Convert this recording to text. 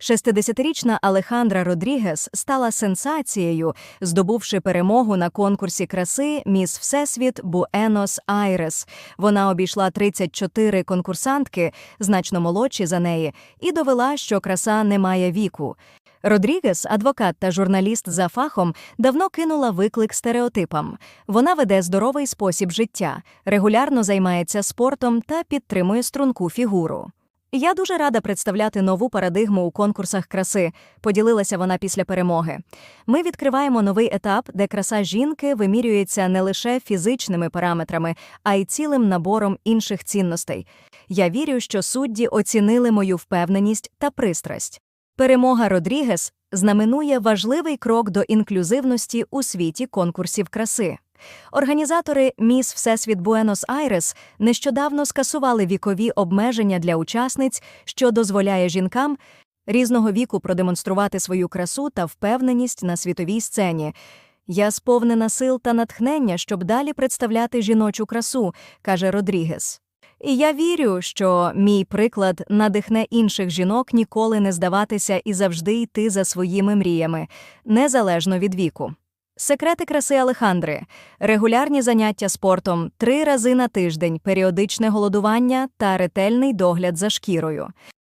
60-річна Алехандра Родрігес стала сенсацією, здобувши перемогу на конкурсі краси Міс Всесвіт Буенос Айрес. Вона обійшла 34 конкурсантки, значно молодші за неї, і довела, що краса не має віку. Родрігес, адвокат та журналіст за фахом, давно кинула виклик стереотипам. Вона веде здоровий спосіб життя, регулярно займається спортом та підтримує струнку фігуру. Я дуже рада представляти нову парадигму у конкурсах краси, поділилася вона після перемоги. Ми відкриваємо новий етап, де краса жінки вимірюється не лише фізичними параметрами, а й цілим набором інших цінностей. Я вірю, що судді оцінили мою впевненість та пристрасть. Перемога Родрігес знаменує важливий крок до інклюзивності у світі конкурсів краси. Організатори Міс Всесвіт Буенос Айрес нещодавно скасували вікові обмеження для учасниць, що дозволяє жінкам різного віку продемонструвати свою красу та впевненість на світовій сцені. Я сповнена сил та натхнення, щоб далі представляти жіночу красу, каже Родрігес. І я вірю, що мій приклад надихне інших жінок ніколи не здаватися і завжди йти за своїми мріями, незалежно від віку. Секрети краси Алехандри, регулярні заняття спортом три рази на тиждень, періодичне голодування та ретельний догляд за шкірою.